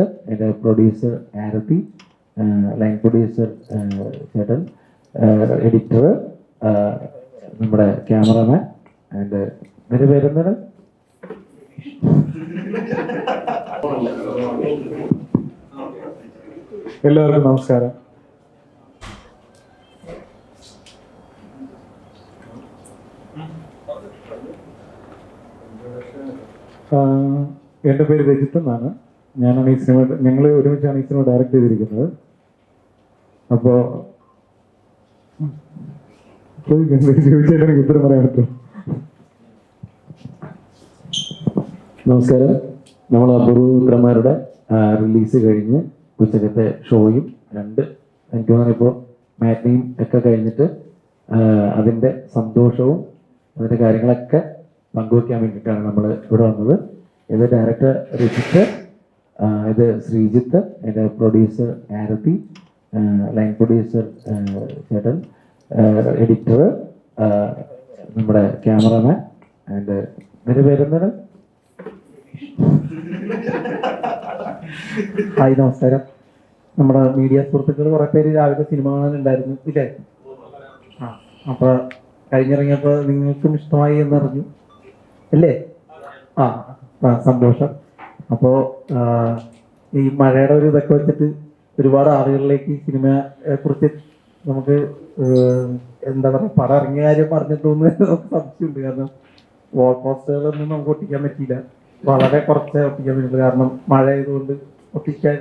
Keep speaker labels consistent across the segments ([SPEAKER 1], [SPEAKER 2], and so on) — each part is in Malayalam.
[SPEAKER 1] ശ്രീജിത്ത് എന്റെ പ്രൊഡ്യൂസർ ആരതി ലൈൻ പ്രൊഡ്യൂസർ ചേട്ടൻ എഡിറ്റർ നമ്മുടെ ക്യാമറമാൻ ആൻഡ് ഇതിന്റെ പേരെന്താണ്?
[SPEAKER 2] എല്ലാവർക്കും നമസ്കാരം. എന്റെ പേര് രജിത്ത് എന്നാണ്. ഞാനാണ് ഈ സിനിമ ഞങ്ങൾ ഒരുമിച്ചാണ് ഈ സിനിമ ഡയറക്റ്റ് ചെയ്തിരിക്കുന്നത്. അപ്പോ ചോദിച്ചാൽ എനിക്ക് ഉത്തരം പറയാൻ പറ്റും.
[SPEAKER 1] നമസ്കാരം. നമ്മൾ അപൂർവമാരുടെ റിലീസ് കഴിഞ്ഞ് ഉച്ചക്കത്തെ ഷോയും രണ്ട് എനിക്ക് തോന്നുന്നു ഇപ്പോൾ മാറ്റിനിയും ഒക്കെ കഴിഞ്ഞിട്ട് അതിന്റെ സന്തോഷവും അതിന്റെ കാര്യങ്ങളൊക്കെ പങ്കുവയ്ക്കാൻ വേണ്ടിയിട്ടാണ് നമ്മൾ ഇവിടെ വന്നത്. ഇത് ഡയറക്ടർ ആ, ഇത് ശ്രീജിത്ത് എന്റെ പ്രൊഡ്യൂസർ ആരതി ലൈൻ പ്രൊഡ്യൂസർ ചേട്ടൻ എഡിറ്റർ നമ്മുടെ ക്യാമറമാൻ ആൻഡ് ഇതിന്റെ പേരെന്താണ്
[SPEAKER 3] ഹായ് നമസ്കാരം. നമ്മുടെ മീഡിയ സുഹൃത്തുക്കൾ കുറെ പേര് രാവിലെ സിനിമ കാണാനുണ്ടായിരുന്നു ഇല്ലേ? ആ അപ്പൊ കഴിഞ്ഞിറങ്ങിയപ്പോ നിങ്ങൾക്കും ഇഷ്ടമായി എന്നറിഞ്ഞു അല്ലേ ആ സന്തോഷം. അപ്പോ ഈ മഴയുടെ ഒരു ഇതൊക്കെ വെച്ചിട്ട് ഒരുപാട് ആളുകളിലേക്ക് സിനിമയെ കുറിച്ച് നമുക്ക് എന്താ പറയുക പടം ഇറങ്ങിയ കാര്യം പറഞ്ഞിട്ടുണ്ട് നമുക്ക് സംശയമുണ്ട്. കാരണം വാൾ പോസ്റ്ററുകളൊന്നും നമുക്ക് ഒട്ടിക്കാൻ പറ്റിയില്ല. വളരെ കുറച്ച് ഒട്ടിക്കാൻ പറ്റുള്ളൂ കാരണം മഴ ആയതുകൊണ്ട് ഒട്ടിക്കാൻ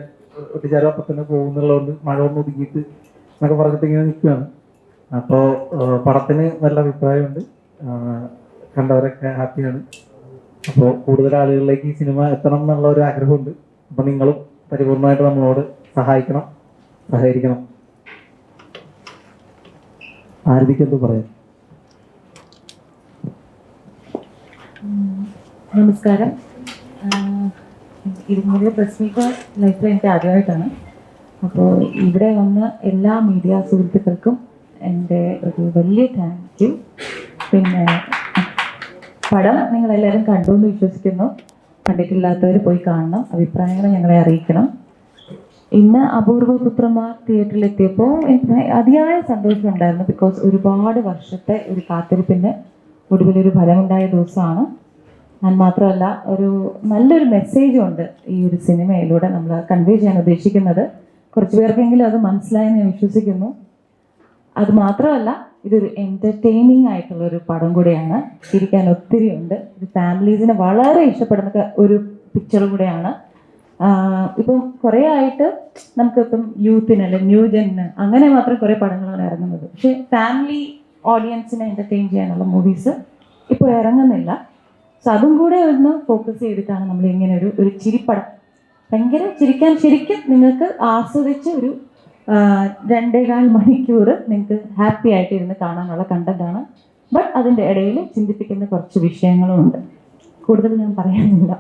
[SPEAKER 3] ഒട്ടിച്ചാലും അപ്പം തന്നെ പോകുന്നുള്ളതുകൊണ്ട് മഴ ഒന്ന് ഒതുങ്ങിയിട്ട് എന്നൊക്കെ പറഞ്ഞിട്ട് ഇങ്ങനെ നിൽക്കുകയാണ്. അപ്പോൾ പടത്തിന് നല്ല അഭിപ്രായമുണ്ട്. കണ്ടവരൊക്കെ ഹാപ്പിയാണ്. അപ്പോൾ കൂടുതൽ ആളുകളിലേക്ക് ഈ സിനിമ എത്തണം എന്നുള്ള ഒരു ആഗ്രഹമുണ്ട്. അപ്പോൾ നിങ്ങളും പരിപൂർണമായിട്ട് നമ്മളോട് സഹായിക്കണം സഹകരിക്കണം. ആരതിക്കെന്ത് പറയാം
[SPEAKER 4] നമസ്കാരം. ഇരുന്നൂറ് പ്രസ് മീറ്റ് ലൈഫിൽ എനിക്ക് ആദ്യമായിട്ടാണ്. അപ്പോൾ ഇവിടെ വന്ന എല്ലാ മീഡിയ സുഹൃത്തുക്കൾക്കും എന്റെ ഒരു വലിയ താങ്ക് യു പിന്നെ പടം നിങ്ങളെല്ലാവരും കണ്ടു എന്ന് വിശ്വസിക്കുന്നു. കണ്ടിട്ടില്ലാത്തവർ പോയി കാണണം. അഭിപ്രായങ്ങൾ ഞങ്ങളെ അറിയിക്കണം. ഇന്ന് അപൂർവ പുത്രന്മാർ തിയേറ്ററിൽ എത്തിയപ്പോൾ എനിക്ക് അതിയായ സന്തോഷമുണ്ടായിരുന്നു ബിക്കോസ് ഒരുപാട് വർഷത്തെ ഒരു കാത്തിരിപ്പിന്റെ ഒടുവിലൊരു ഫലമുണ്ടായ ദിവസമാണ്. ഞാൻ മാത്രമല്ല ഒരു നല്ലൊരു മെസ്സേജും ഉണ്ട് ഈ ഒരു സിനിമയിലൂടെ നമ്മൾ കൺവേ ചെയ്യാൻ ഉദ്ദേശിക്കുന്നത്. കുറച്ച് പേർക്കെങ്കിലും അത് മനസ്സിലായെന്ന് ഞാൻ വിശ്വസിക്കുന്നു. അത് മാത്രമല്ല ഇതൊരു എന്റർടൈനിങ് ആയിട്ടുള്ള ഒരു പടം കൂടെയാണ്. ചിരിക്കാൻ ഒത്തിരി ഉണ്ട്. ഒരു ഫാമിലീസിനെ വളരെ ഇഷ്ടപ്പെടുന്ന ഒരു പിക്ചർ കൂടെയാണ്. ഇപ്പം കുറേ ആയിട്ട് നമുക്കിപ്പം യൂത്തിന് അല്ലെ ന്യൂ ജെന്നിന് അങ്ങനെ മാത്രം കുറേ പടങ്ങളാണ് ഇറങ്ങുന്നത്. പക്ഷേ ഫാമിലി ഓഡിയൻസിനെ എന്റർടൈൻ ചെയ്യാനുള്ള മൂവീസ് ഇപ്പോൾ ഇറങ്ങുന്നില്ല. സോ അതും കൂടെ ഒന്ന് ഫോക്കസ് ചെയ്തിട്ടാണ് നമ്മൾ ഇങ്ങനെ ഒരു ഒരു ചിരിപ്പടം. ഭയങ്കര ചിരിക്കാൻ ശരിക്കും നിങ്ങൾക്ക് ആസ്വദിച്ച് ഒരു രണ്ടേകാൽ മണിക്കൂർ നിങ്ങൾക്ക് ഹാപ്പി ആയിട്ട് ഇരുന്ന് കാണാനുള്ള കണ്ടന്റാണ്. ബട്ട് അതിന്റെ ഇടയിൽ ചിന്തിപ്പിക്കുന്ന കുറച്ച് വിഷയങ്ങളും ഉണ്ട് കൂടുതൽ ഞാൻ പറയാനില്ല.